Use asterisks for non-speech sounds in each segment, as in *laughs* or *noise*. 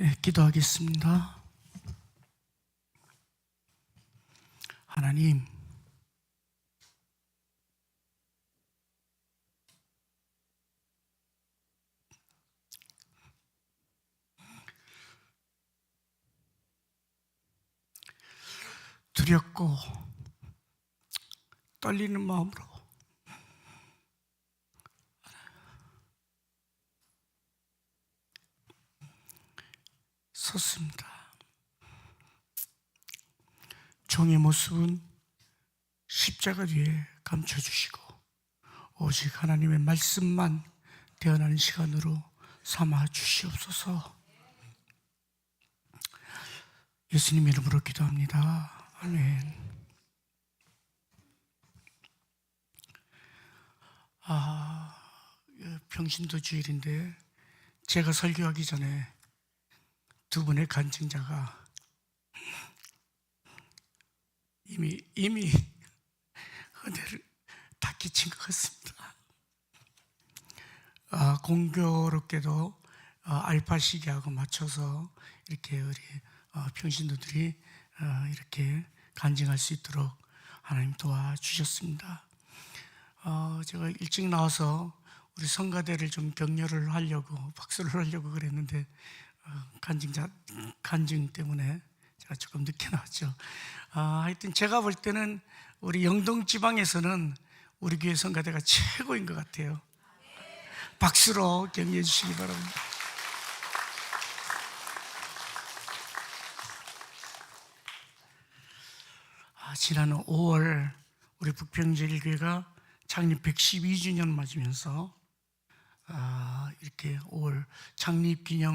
예, 기도하겠습니다. 하나님, 두렵고 떨리는 마음으로 섰습니다. 종의 모습은 십자가 뒤에 감춰주시고 오직 하나님의 말씀만 대언하는 시간으로 삼아 주시옵소서. 예수님 이름으로 기도합니다. 아멘. 아, 예, 평신도 주일인데 제가 설교하기 전에 두 분의 간증자가 이미 이미 은혜를 다 끼친 것 같습니다. 아, 공교롭게도 아, 알파 시기하고 맞춰서 이렇게 우리 어, 평신도들이 어, 이렇게 간증할 수 있도록 하나님 도와주셨습니다. 어, 제가 일찍 나와서 우리 성가대를 좀 격려를 하려고 박수를 하려고 그랬는데 어, 간증자 간증 때문에 제가 조금 늦게 *laughs* 나왔죠. 아, 하여튼 제가 볼 때는 우리 영동 지방에서는 우리 교회 성가대가 최고인 것 같아요. 박수로 격려해 주시기 바랍니다. 아, 지난 5월 우리 북평제일교회가 창립 112주년 맞으면서 아, 이렇게 5월 창립 기념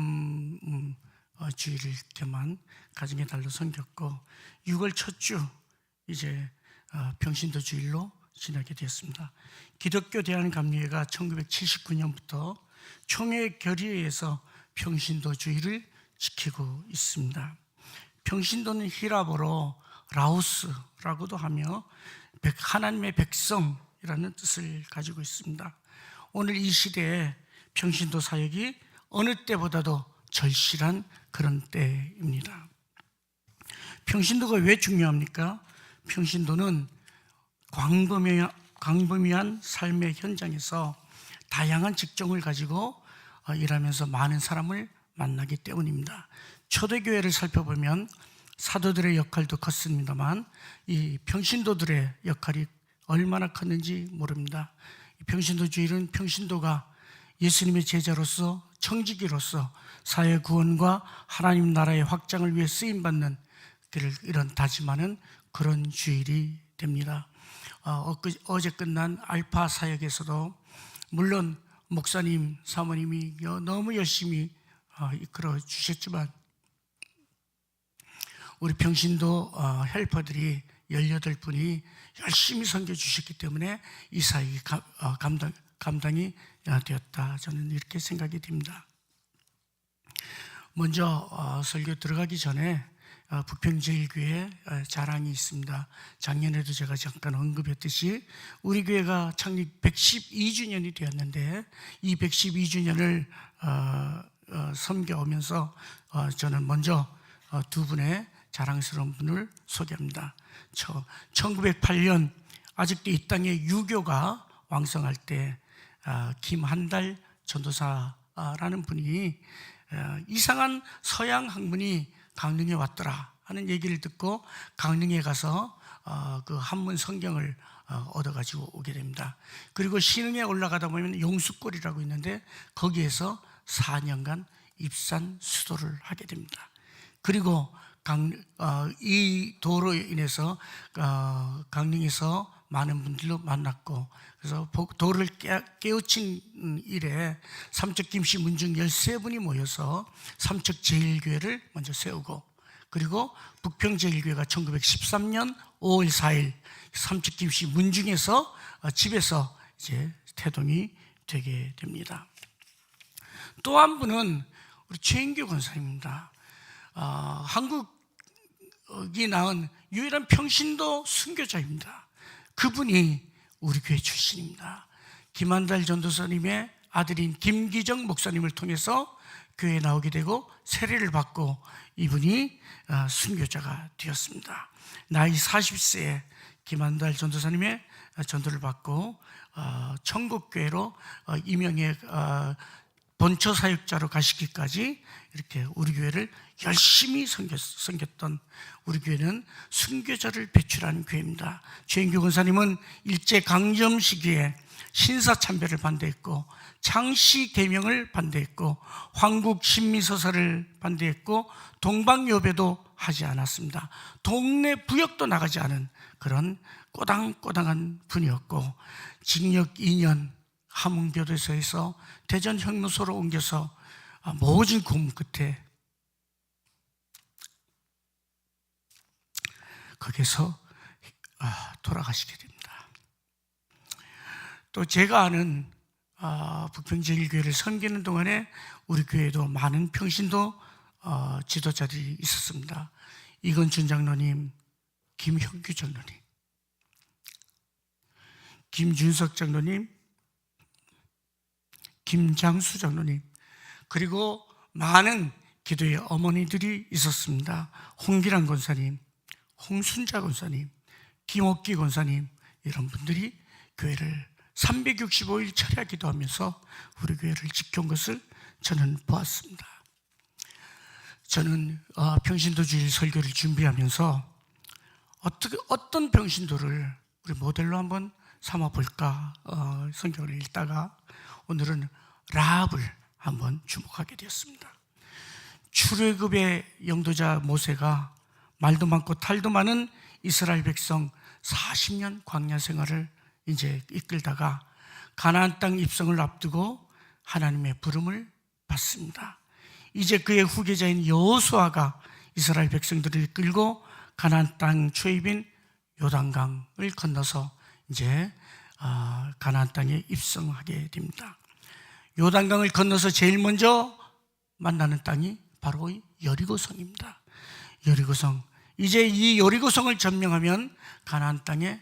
음, 어, 주일을 이렇게만 가정의 달로 섬겼고 6월 첫 주 이제 어, 평신도 주일로 지나게 되었습니다. 기독교 대한감리회가 1979년부터 총회 결의회에서 평신도 주일을 지키고 있습니다. 평신도는 히라보로 라오스라고도 하며 백- 하나님의 백성이라는 뜻을 가지고 있습니다. 오늘 이 시대에 평신도 사역이 어느 때보다도 절실한 그런 때입니다. 평신도가 왜 중요합니까? 평신도는 광범위한, 삶의 현장에서 다양한 직종을 가지고 어, 일하면서 많은 사람을 만나기 때문입니다. 초대교회를 살펴보면 사도들의 역할도 컸습니다만 이 평신도들의 역할이 얼마나 컸는지 모릅니다. 이 평신도 주일은 평신도가 예수님의 제자로서 청지기로서 사회 구원과 하나님 나라의 확장을 위해 쓰임 받는 이런 다짐하는 그런 주일이 됩니다. 어, 어제 끝난 알파 사역에서도 물론 목사님 사모님이 여- 너무 열심히 어, 이끌어 주셨지만 우리 평신도 어, 헬퍼들이 18분이 열심히 섬겨 주셨기 때문에 이 사역이 감- 어, 감당, 감당이 어, 되었다. 저는 이렇게 생각이 됩니다. 먼저 어, 설교 들어가기 전에 어, 북평제일교회 어, 자랑이 있습니다. 작년에도 제가 잠깐 언급했듯이 우리 교회가 창립 112주년이 되었는데 이 112주년을 어, 섬겨오면서 어, 저는 먼저 어, 두 분의 자랑스러운 분을 소개합니다. 1908년 아직도 이 땅에 유교가 왕성할 때 아, 김한달 전도사라는 분이 어, 이상한 서양 학문이 강릉에 왔더라 하는 얘기를 듣고 강릉에 가서 어, 그 한문 성경을 어, 얻어가지고 오게 됩니다. 그리고 신흥에 올라가다 보면 용수골이라고 있는데 거기에서 4년간 입산 수도를 하게 됩니다. 그리고 강, 어, 이 도로 인해서 어, 강릉에서 많은 분들로 만났고 그래서 복- 도를 깨, 깨우친 음, 일에 삼척 김씨 문중 13분이 모여서 삼척 제일교회를 먼저 세우고 그리고 북평 제일교회가 1913년 5월 4일 삼척 김씨 문중에서 어, 집에서 이제 태동이 되게 됩니다. 또 한 분은 우리 최인규 권사입니다. 아, 한국이 낳은 유일한 평신도 순교자입니다. 그분이 우리 교회 출신입니다. 김한달 전도사님의 아들인 김기정 목사님을 통해서 교회에 나오게 되고 세례를 받고 이분이 어, 순교자가 되었습니다. 나이 40세에 김한달 전도사님의 전도를 받고 어, 천국교회로 어, 임명의 어, 본처 사역자로 가시기까지 이렇게 우리 교회를 열심히 섬겼, 섬겼던 우리 교회는 순교자를 배출하는 교회입니다. 주인교 권사님은 일제 강점 시기에 신사 참배를 반대했고 창씨 개명을 반대했고 황국 신미 서사를 반대했고 동방요배도 하지 않았습니다. 동네 부역도 나가지 않은 그런 꼬당꼬당한 분이었고 징역 2년 함흥교도소에서 대전 형무소로 옮겨서 아, 모진 고문 끝에 거기서 아, 돌아가시게 됩니다. 또 제가 아는 아, 북평제일교회를 섬기는 동안에 우리 교회에도 많은 평신도 어, 지도자들이 있었습니다. 이건준 장로님, 김형규 장로님, 김준석 장로님, 김장수 장로님, 그리고 많은 기도의 어머니들이 있었습니다. 홍기란 권사님, 홍순자 권사님, 김옥기 권사님, 이런 분들이 교회를 365일 철야 기도하면서 우리 교회를 지켜온 것을 저는 보았습니다. 저는 어, 평신도 주일 설교를 준비하면서 어떻게 어떤 평신도를 우리 모델로 한번 삼아 볼까 어, 성경을 읽다가 오늘은 라합을 한번 주목하게 되었습니다. 출애굽의 영도자 모세가 말도 많고 탈도 많은 이스라엘 백성 40년 광야 생활을 이제 이끌다가 가나안 땅 입성을 앞두고 하나님의 부름을 받습니다. 이제 그의 후계자인 여호수아가 이스라엘 백성들을 이끌고 가나안 땅 초입인 요단강을 건너서 이제 아, 가나안 땅에 입성하게 됩니다. 요단강을 건너서 제일 먼저 만나는 땅이 바로 이 여리고성입니다. 여리고성. 이제 이 여리고성을 점령하면 가나안 땅에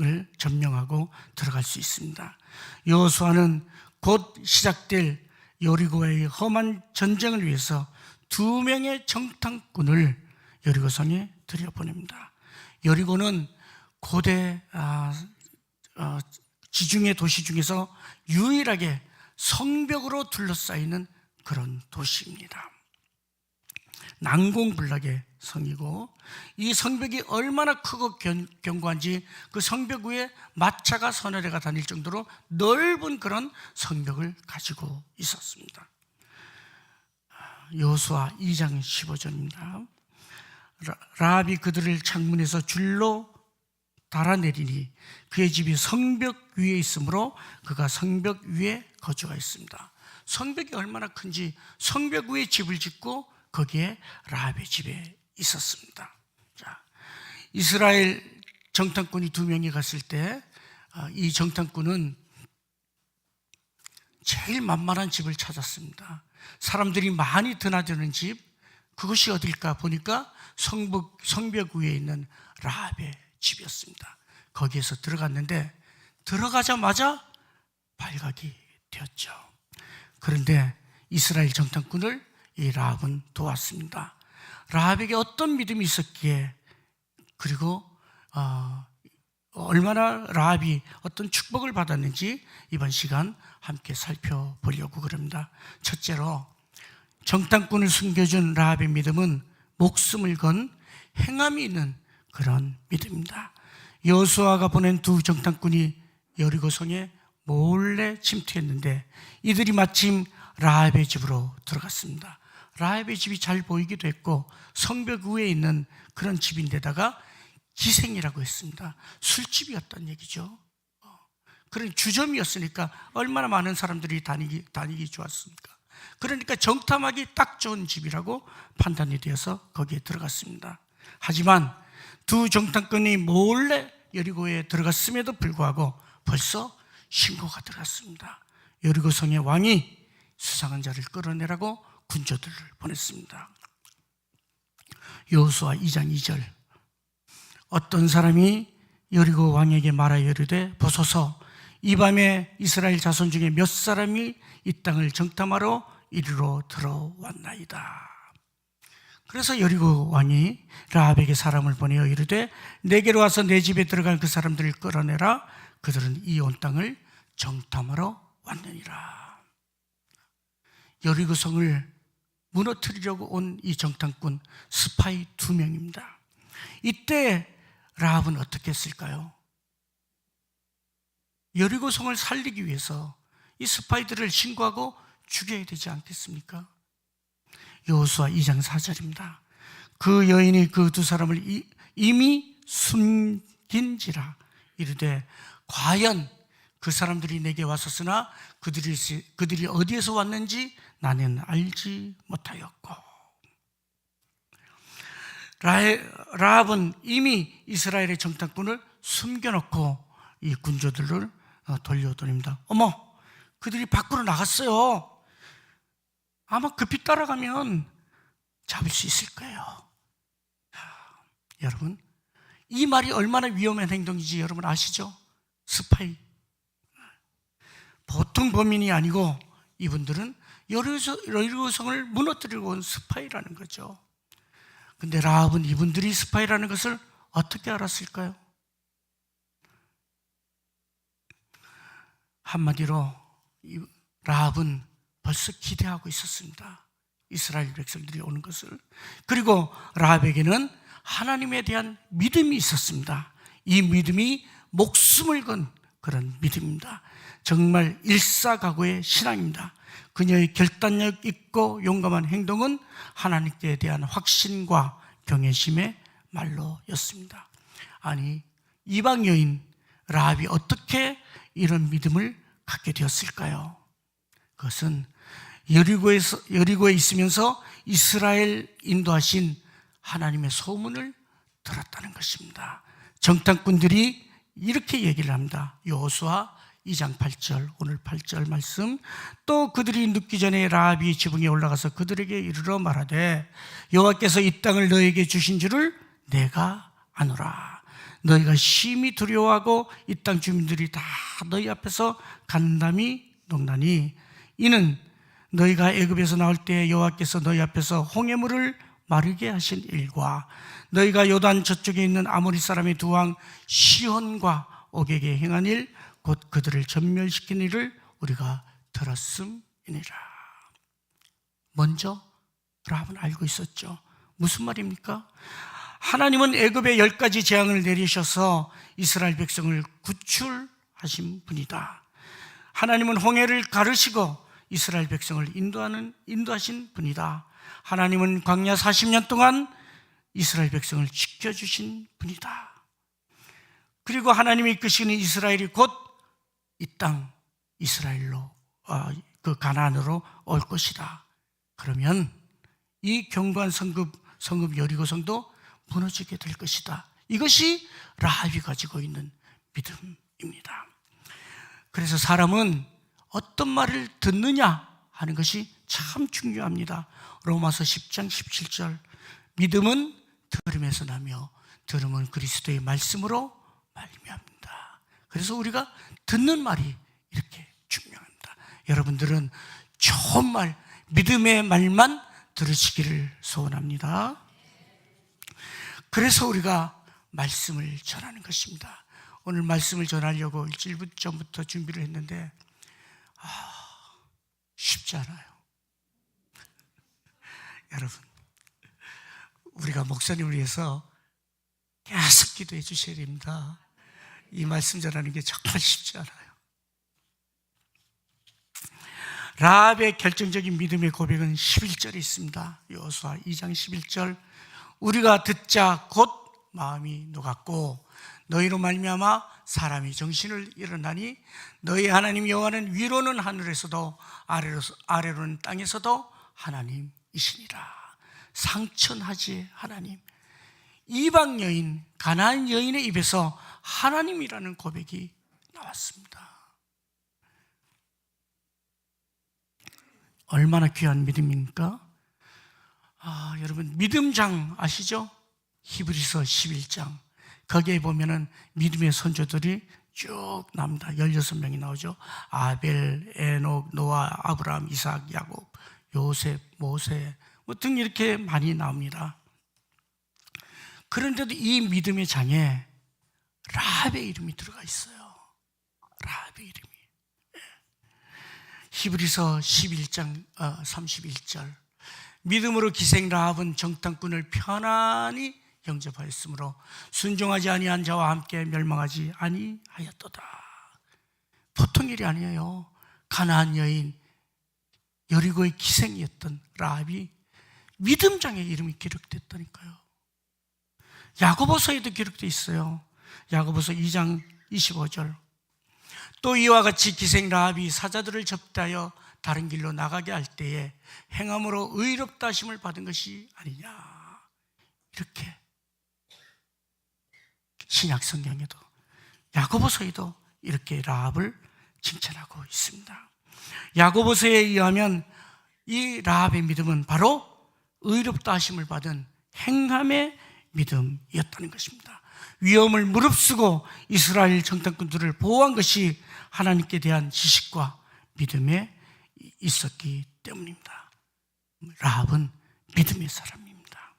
을 점령하고 들어갈 수 있습니다. 여호수아는 곧 시작될 여리고의 험한 전쟁을 위해서 두 명의 정탐꾼을 여리고성에 들여보냅니다. 여리고는 고대 아, 어, 지중해 도시 중에서 유일하게 성벽으로 둘러싸이는 그런 도시입니다. 난공불락의 성이고 이 성벽이 얼마나 크고 견, 견고한지 그 성벽 위에 마차가 서너대가 다닐 정도로 넓은 그런 성벽을 가지고 있었습니다. 여호수아 2장 15절입니다. 라합이 그들을 창문에서 줄로 달아내리니 그의 집이 성벽 위에 있으므로 그가 성벽 위에 거주하였습니다. 성벽이 얼마나 큰지 성벽 위에 집을 짓고 거기에 라합의 집에 있었습니다. 자, 이스라엘 정탐꾼이 두 명이 갔을 때 이 정탐꾼은 제일 만만한 집을 찾았습니다. 사람들이 많이 드나드는 집, 그것이 어딜까 보니까 성벽 위에 있는 라합의 집이었습니다. 거기에서 들어갔는데 들어가자마자 발각이 되었죠. 그런데 이스라엘 정탐꾼을 이 라합은 도왔습니다. 라합에게 어떤 믿음이 있었기에 그리고 어, 얼마나 라합이 어떤 축복을 받았는지 이번 시간 함께 살펴보려고 그럽니다. 첫째로 정탐꾼을 숨겨준 라합의 믿음은 목숨을 건 행함이 있는 그런 믿음입니다. 여수아가 보낸 두 정탐꾼이 여리고성에 몰래 침투했는데 이들이 마침 라합의 집으로 들어갔습니다. 라합의 집이 잘 보이기도 했고 성벽 위에 있는 그런 집인데다가 기생이라고 했습니다. 술집이었단 얘기죠. 어, 그런 주점이었으니까 얼마나 많은 사람들이 다니기, 다니기 좋았습니까? 그러니까 정탐하기 딱 좋은 집이라고 판단이 되어서 거기에 들어갔습니다. 하지만 두 정탐꾼이 몰래 여리고에 들어갔음에도 불구하고 벌써 신고가 들어갔습니다. 여리고성의 왕이 수상한 자를 끌어내라고 군조들을 보냈습니다. 여호수아 2장 2절 어떤 사람이 여리고 왕에게 말하여 이르되 보소서 이 밤에 이스라엘 자손 중에 몇 사람이 이 땅을 정탐하러 이리로 들어왔나이다. 그래서 여리고 왕이 라합에게 사람을 보내어 이르되 내게로 와서 내 집에 들어간 그 사람들을 끌어내라 그들은 이 온 땅을 정탐하러 왔느니라 여리고 성을 무너뜨리려고 온 이 정탐꾼 스파이 두 명입니다 이때 라합은 어떻게 했을까요? 여리고 성을 살리기 위해서 이 스파이들을 신고하고 죽여야 되지 않겠습니까? 여호수아 2장 4절입니다. 그 여인이 그 두 사람을 이- 이미 숨긴지라 이르되 과연 그 사람들이 내게 왔었으나 그들이 그들이 어디에서 왔는지 나는 알지 못하였고 라합은 이미 이스라엘의 정탐꾼을 숨겨놓고 이 군조들을 어, 돌려보냅니다. 어머, 그들이 밖으로 나갔어요. 아마 급히 따라가면 잡을 수 있을 거예요. 하, 여러분, 이 말이 얼마나 위험한 행동인지 여러분 아시죠? 스파이. 보통 범인이 아니고 이분들은 여리고성을 무너뜨리고 온 스파이라는 거죠. 근데 라합은 이분들이 스파이라는 것을 어떻게 알았을까요? 한마디로 이 라합은 벌써 기대하고 있었습니다. 이스라엘 백성들이 오는 것을. 그리고 라합에게는 하나님에 대한 믿음이 있었습니다. 이 믿음이 목숨을 건 그런 믿음입니다. 정말 일사각오의 신앙입니다. 그녀의 결단력 있고 용감한 행동은 하나님께 대한 확신과 경외심의 말로였습니다. 아니 이방 여인 라합이 어떻게 이런 믿음을 갖게 되었을까요? 그것은 여리고에서 여리고에 있으면서 이스라엘 인도하신 하나님의 소문을 들었다는 것입니다. 정탐꾼들이 이렇게 얘기를 합니다. 여호수아 2장 8절 오늘 8절 말씀 또 그들이 눕기 전에 라합이 지붕에 올라가서 그들에게 이르러 말하되 여호와께서 이 땅을 너에게 주신 줄을 내가 아노라 너희가 심히 두려워하고 이 땅 주민들이 다 너희 앞에서 간담이 녹나니 이는 너희가 애굽에서 나올 때 여호와께서 너희 앞에서 홍해물을 마르게 하신 일과 너희가 요단 저쪽에 있는 아모리 사람의 두 왕 시혼과 옥에게 행한 일 곧 그들을 전멸시킨 일을 우리가 들었음이니라. 먼저 라합은 알고 있었죠. 무슨 말입니까? 하나님은 애굽에 열 가지 재앙을 내리셔서 이스라엘 백성을 구출하신 분이다. 하나님은 홍해를 가르시고 이스라엘 백성을 인도하는 인도하신 분이다. 하나님은 광야 40년 동안 이스라엘 백성을 지켜 주신 분이다. 그리고 하나님이 이끄시는 이스라엘이 곧 이 땅 이스라엘로 아, 그 가나안으로 올 것이다. 그러면 이 경관 성급 성급 여리고성도 무너지게 될 것이다. 이것이 라합이 가지고 있는 믿음입니다. 그래서 사람은 어떤 말을 듣느냐 하는 것이 참 중요합니다. 로마서 10장 17절 믿음은 들음에서 나며 들음은 그리스도의 말씀으로 말미암니다. 그래서 우리가 듣는 말이 이렇게 중요합니다. 여러분들은 좋은 말, 믿음의 말만 들으시기를 소원합니다. 그래서 우리가 말씀을 전하는 것입니다. 오늘 말씀을 전하려고 일주일 전부터 준비를 했는데 아, 쉽지 않아요. *laughs* 여러분, 우리가 목사님을 위해서 계속 기도해 주셔야 됩니다. 이 말씀 전하는 게 정말 쉽지 않아요. 라합의 결정적인 믿음의 고백은 11절에 있습니다. 여호수아 2장 11절 우리가 듣자 곧 마음이 녹았고 너희로 말미암아 사람이 정신을 잃어나니 너희 하나님 여호와는 위로는 하늘에서도 아래로 아래로는 땅에서도 하나님이시니라. 상천하지 하나님. 이방 여인 가나안 여인의 입에서 하나님이라는 고백이 나왔습니다. 얼마나 귀한 믿음입니까? 아, 여러분 믿음장 아시죠? 히브리서 11장. 거기에 보면은 믿음의 선조들이 쭉 나옵니다. 16명이 나오죠. 아벨, 에녹, 노아, 아브라함, 이삭, 야곱. 요셉, 모세 뭐등 이렇게 많이 나옵니다. 그런데도 이 믿음의 장에 라합의 이름이 들어가 있어요. 라합의 이름이. 예. 히브리서 11장 31절 믿음으로 기생 라합은 정탐꾼을 편안히 영접하였으므로 순종하지 아니한 자와 함께 멸망하지 아니하였도다. 보통 일이 아니에요. 가나안 여인 여리고의 기생이었던 라합이 믿음장의 이름이 기록됐다니까요. 야고보서에도 기록되어 있어요. 야고보서 2장 25절. 또 이와 같이 기생 라합이 사자들을 접대하여 다른 길로 나가게 할 때에 행함으로 의롭다 하심을 받은 것이 아니냐. 이렇게 신약 성경에도 야고보서에도 이렇게 라합을 칭찬하고 있습니다. 야고보서에 의하면 이 라합의 믿음은 바로 의롭다 하심을 받은 행함의 믿음이었다는 것입니다. 위험을 무릅쓰고 이스라엘 정탐꾼들을 보호한 것이 하나님께 대한 지식과 믿음에 있었기 때문입니다. 라합은 믿음의 사람입니다.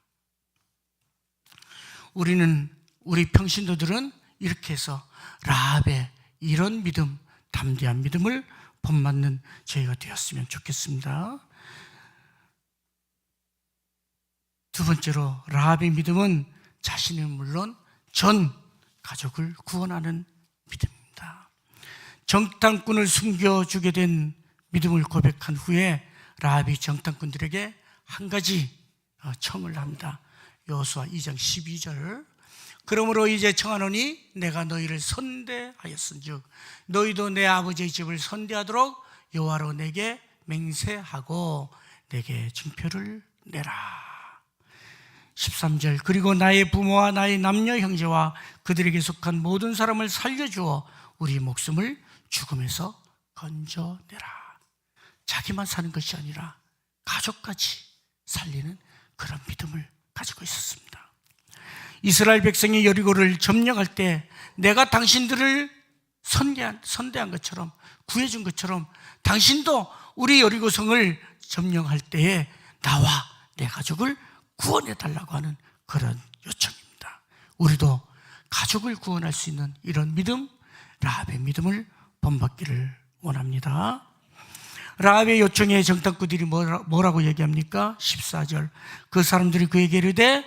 우리는 우리 평신도들은 이렇게 해서 라합의 이런 믿음, 담대한 믿음을 본받는 저희가 되었으면 좋겠습니다. 두 번째로 라합의 믿음은 자신은 물론 전 가족을 구원하는 믿음입니다. 정탐꾼을 숨겨주게 된 믿음을 고백한 후에 라합이 정탐꾼들에게 한 가지 어, 청을 합니다. 여호수아 2장 12절 그러므로 이제 청하노니 내가 너희를 선대하였은즉 너희도 내 아버지의 집을 선대하도록 여호와로 내게 맹세하고 내게 증표를 내라. 13절 그리고 나의 부모와 나의 남녀 형제와 그들에게 속한 모든 사람을 살려주어 우리 목숨을 죽음에서 건져내라. 자기만 사는 것이 아니라 가족까지 살리는 그런 믿음을 가지고 있었습니다. 이스라엘 백성이 여리고를 점령할 때 내가 당신들을 선대한, 선대한 것처럼 구해준 것처럼 당신도 우리 여리고성을 점령할 때에 나와 내 가족을 구원해 달라고 하는 그런 요청입니다. 우리도 가족을 구원할 수 있는 이런 믿음, 라합의 믿음을 본받기를 원합니다. 라합의 요청에 정탐꾼들이 뭐라, 뭐라고 얘기합니까? 14절. 그 사람들이 그에게 이르되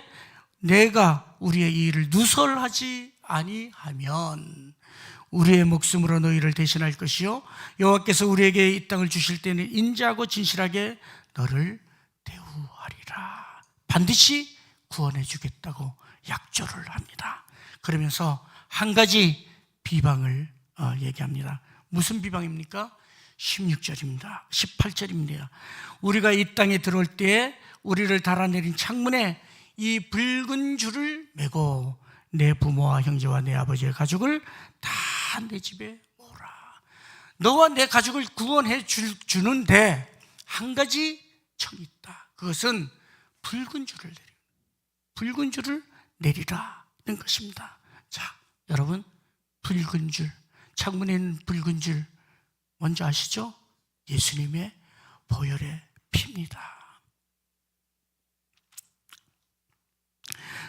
내가 우리의 이 일을 누설하지 아니하면 우리의 목숨으로 너희를 대신할 것이요 여호와께서 우리에게 이 땅을 주실 때는 인자하고 진실하게 너를 대우하리라. 반드시 구원해 주겠다고 약조를 합니다. 그러면서 한 가지 비방을 어, 얘기합니다. 무슨 비방입니까? 16절입니다. 18절입니다. 우리가 이 땅에 들어올 때에 우리를 달아내린 창문에 이 붉은 줄을 메고 내 부모와 형제와 내 아버지의 가족을 다 내 집에 모으라. 너와 내 가족을 구원해 줄, 주는데 한 가지 청이 있다. 그것은 붉은 줄을 내리 붉은 줄을 내리라는 것입니다. 자, 여러분, 붉은 줄, 창문에 있는 붉은 줄, 뭔지 아시죠? 예수님의 보혈의 피입니다.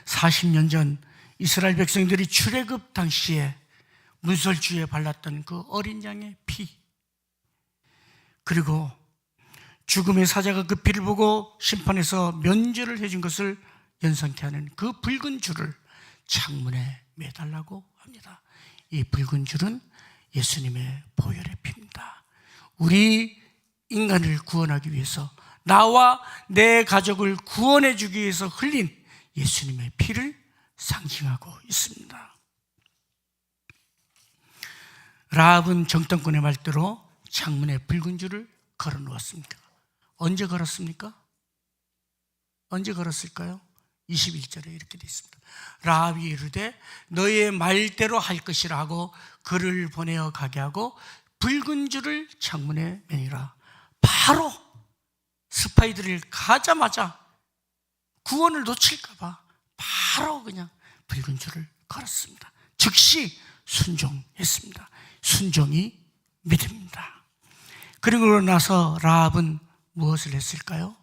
40년 전 이스라엘 백성들이 출애굽 당시에 문설주에 발랐던 그 어린 양의 피 그리고 죽음의 사자가 그 피를 보고 심판해서 면죄를 해준 것을 연상케 하는 그 붉은 줄을 창문에 매달라고 합니다. 이 붉은 줄은 예수님의 보혈의 피입니다. 우리 인간을 구원하기 위해서 나와 내 가족을 구원해 주기 위해서 흘린 예수님의 피를 상징하고 있습니다. 라합은 정탐꾼의 말대로 창문에 붉은 줄을 걸어 놓았습니까? 언제 걸었습니까? 언제 걸었을까요? 21절에 이렇게 되어 있습니다. 라합이 이르되 너의 말대로 할 것이라 하고 그를 보내어 가게 하고 붉은 줄을 창문에 매니라. 바로 스파이들을 가자마자 구원을 놓칠까봐 바로 그냥 붉은 줄을 걸었습니다. 즉시 순종했습니다. 순종이 믿음입니다. 그리고 나서 라합은 무엇을 했을까요?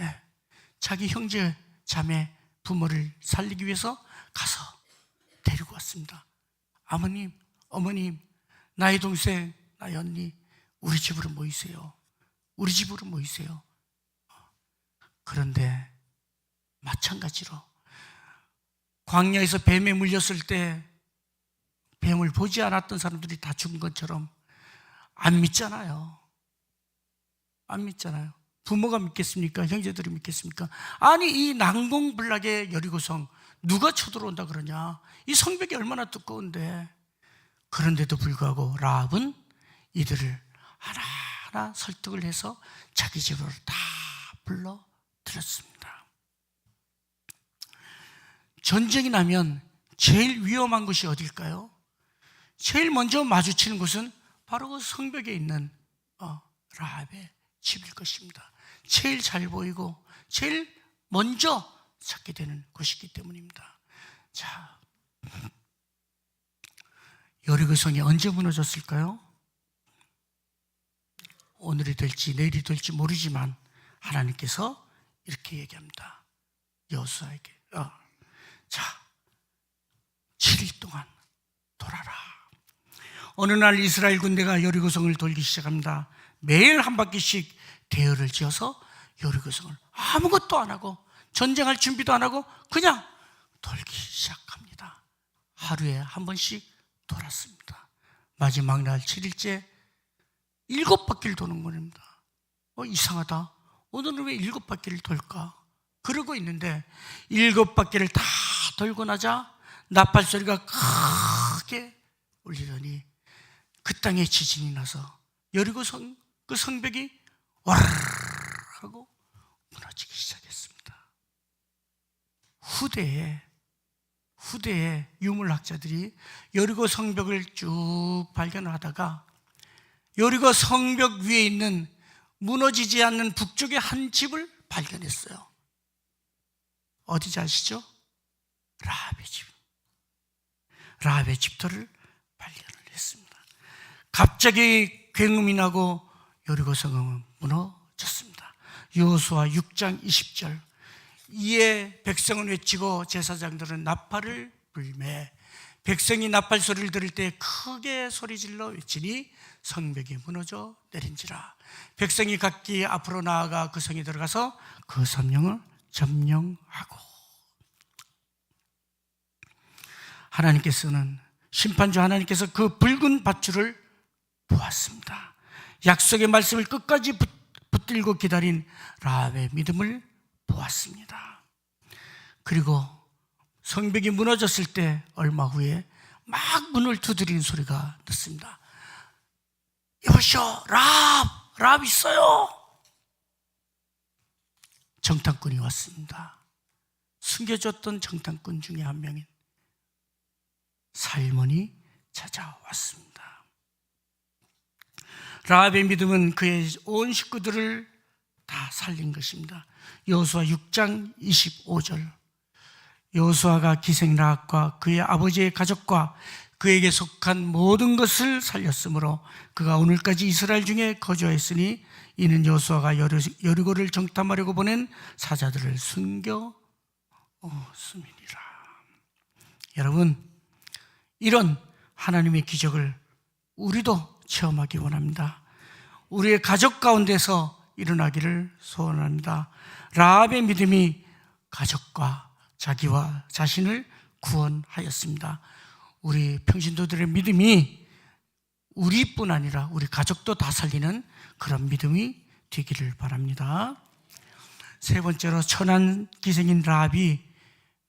예, 자기 형제, 자매, 부모를 살리기 위해서 가서 데리고 왔습니다. 아버님, 어머님, 나의 동생, 나의 언니, 우리 집으로 모이세요. 우리 집으로 모이세요. 그런데 마찬가지로 광야에서 뱀에 물렸을 때 뱀을 보지 않았던 사람들이 다 죽은 것처럼 안 믿잖아요. 안 믿잖아요. 부모가 믿겠습니까? 형제들이 믿겠습니까? 아니 이 난공불락의 여리고성 누가 쳐들어온다 그러냐? 이 성벽이 얼마나 두꺼운데 그런데도 불구하고 라합은 이들을 하나하나 설득을 해서 자기 집으로 다 불러 들였습니다. 전쟁이 나면 제일 위험한 곳이 어딜까요? 제일 먼저 마주치는 곳은 바로 그 성벽에 있는 어, 라합의 집일 것입니다. 제일 잘 보이고 제일 먼저 찾게 되는 곳이기 때문입니다. 자, 여리고 성이 언제 무너졌을까요? 오늘이 될지 내일이 될지 모르지만 하나님께서 이렇게 얘기합니다. 여수아에게 어, 자 7일 동안 돌아라. 어느 날 이스라엘 군대가 여리고성을 돌기 시작합니다. 매일 한 바퀴씩 대열을 지어서 여리고성을 아무것도 안 하고 전쟁할 준비도 안 하고 그냥 돌기 시작합니다. 하루에 한 번씩 돌았습니다. 마지막 날 7일째 일곱 바퀴를 도는 겁니다. 어, 이상하다. 오늘은 왜 일곱 바퀴를 돌까? 그러고 있는데 일곱 바퀴를 다 돌고 나자 나팔 소리가 크게 울리더니 그 땅에 지진이 나서 여리고 성, 그 성벽이 와르르 하고 무너지기 시작했습니다. 후대에 후대에 유물학자들이 여리고 성벽을 쭉 발견하다가 여리고 성벽 위에 있는 무너지지 않는 북쪽의 한 집을 발견했어요. 어디지 아시죠? 라합의 집. 라합의 집터를 발견을 했습니다. 갑자기 굉음이 나고 여리고 성은 무너졌습니다. 여호수아 6장 20절. 이에 백성은 외치고 제사장들은 나팔을 불매 백성이 나팔 소리를 들을 때 크게 소리질러 외치니 성벽이 무너져 내린지라 백성이 각기 앞으로 나아가 그 성에 들어가서 그 성령을 점령하고 하나님께서는 심판주 하나님께서 그 붉은 밧줄을 보았습니다. 약속의 말씀을 끝까지 붙- 붙들고 기다린 라합의 믿음을 보았습니다. 그리고 성벽이 무너졌을 때 얼마 후에 막 문을 두드리는 소리가 났습니다. 여보시오, 라합, 라합 있어요. 정탐꾼이 왔습니다. 숨겨졌던 정탐꾼 중에 한 명인 살몬이 찾아왔습니다. 라합의 믿음은 그의 온 식구들을 다 살린 것입니다. 여호수아 6장 25절. 여호수아가 기생 라합과 그의 아버지의 가족과 그에게 속한 모든 것을 살렸으므로 그가 오늘까지 이스라엘 중에 거주하였으니 이는 여호수아가 여리- 여리고를 정탐하려고 보낸 사자들을 숨겨 었음이니라. 여러분 이런 하나님의 기적을 우리도 체험하기 원합니다. 우리의 가족 가운데서 일어나기를 소원합니다. 라합의 믿음이 가족과 자기와 자신을 구원하였습니다. 우리 평신도들의 믿음이 우리뿐 아니라 우리 가족도 다 살리는 그런 믿음이 되기를 바랍니다. 세 번째로 천한 기생인 라합이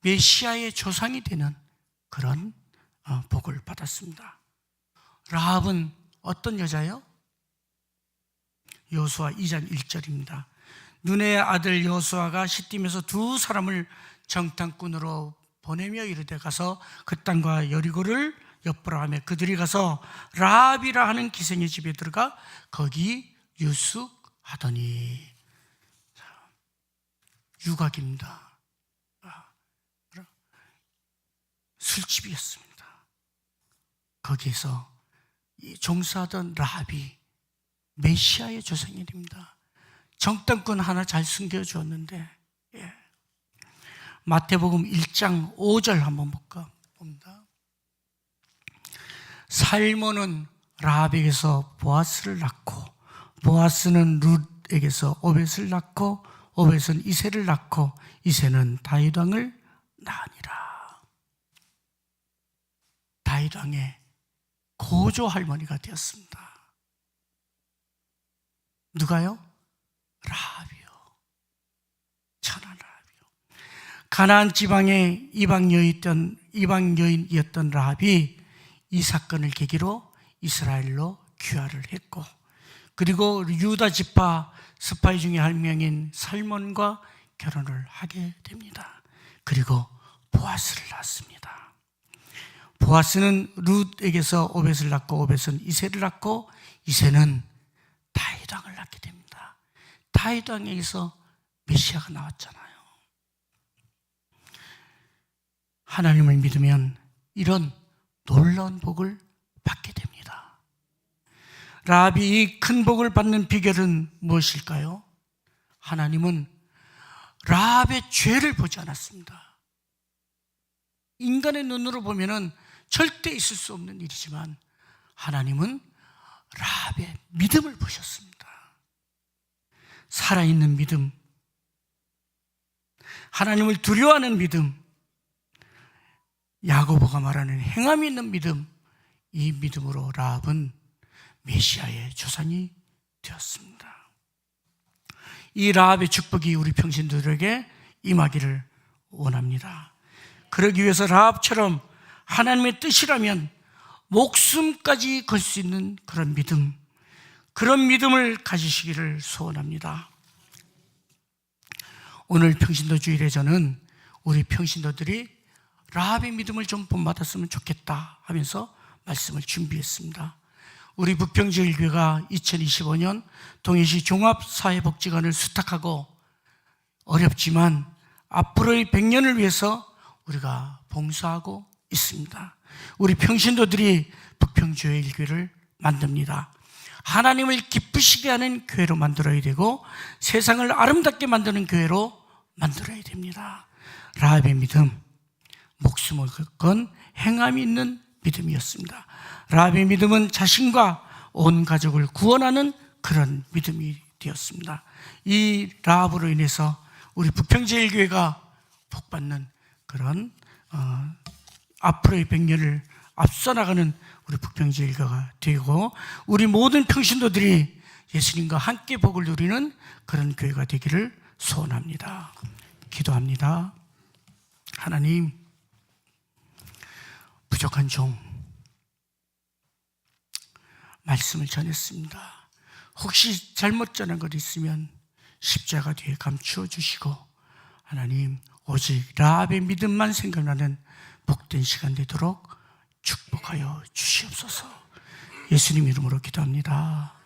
메시아의 조상이 되는 그런 어, 복을 받았습니다. 라합은 어떤 여자요? 여호수아 2장 1절입니다. 눈의 아들 여호수아가 시띠면서 두 사람을 정탐꾼으로 보내며 이르되 가서 그 땅과 여리고를 엿보라 하며 그들이 가서 라합이라 하는 기생의 집에 들어가 거기 유숙하더니 자, 유각입니다. 아, 술집이었습니다. 거기에서 이 종사하던 라합이 메시아의 조상일입니다. 정탐꾼 하나 잘 숨겨주었는데 예. 마태복음 1장 5절 한번 볼까 봅니다. 살모는 라합에게서 보아스를 낳고 보아스는 룻에게서 오벳을 낳고 오벳은 이세를 낳고 이세는 다윗 왕을 낳으니라. 다윗 왕의 고조 할머니가 되었습니다. 누가요? 라합이요. 라합이요. 가나안 지방의 이방 여인이었던 이방 여인이었던 라합이 이 사건을 계기로 이스라엘로 귀화를 했고 그리고 유다 지파 스파이 중에 한 명인 살몬과 결혼을 하게 됩니다. 그리고 보아스를 낳습니다. 보아스는 룻에게서 오벳을 낳고 오벳은 이세를 낳고 이세는 다윗 왕을 낳게 됩니다. 다윗 왕에게서 메시아가 나왔잖아요. 하나님을 믿으면 이런 놀라운 복을 받게 됩니다. 라합이 이큰 복을 받는 비결은 무엇일까요? 하나님은 라합의 죄를 보지 않았습니다. 인간의 눈으로 보면은 절대 있을 수 없는 일이지만 하나님은 라합의 믿음을 보셨습니다. 살아있는 믿음, 하나님을 두려워하는 믿음, 야고보가 말하는 행함이 있는 믿음, 이 믿음으로 라합은 메시아의 조상이 되었습니다. 이 라합의 축복이 우리 평신들에게 임하기를 원합니다. 그러기 위해서 라합처럼 하나님의 뜻이라면 목숨까지 걸 수 있는 그런 믿음, 그런 믿음을 가지시기를 소원합니다. 오늘 평신도 주일에 저는 우리 평신도들이 라합의 믿음을 좀 본받았으면 좋겠다 하면서 말씀을 준비했습니다. 우리 부평제일교회가 2025년 동해시 종합사회복지관을 수탁하고 어렵지만 앞으로의 100년을 위해서 우리가 봉사하고 있습니다. 우리 평신도들이 부평제일교회를 만듭니다. 하나님을 기쁘시게 하는 교회로 만들어야 되고 세상을 아름답게 만드는 교회로 만들어야 됩니다. 라합의 믿음, 목숨을 건 행함이 있는 믿음이었습니다. 라합의 믿음은 자신과 온 가족을 구원하는 그런 믿음이 되었습니다. 이 라합으로 인해서 우리 부평제일교회가 복받는 그런 어, 앞으로의 100년을 앞서 나가는 우리 부평제일교가 되고 우리 모든 평신도들이 예수님과 함께 복을 누리는 그런 교회가 되기를 소원합니다. 기도합니다. 하나님 부족한 종 말씀을 전했습니다. 혹시 잘못 전한 것 있으면 십자가 뒤에 감추어 주시고 하나님 오직 라합의 믿음만 생각나는 복된 시간 되도록 축복하여 주시옵소서. 예수님 이름으로 기도합니다.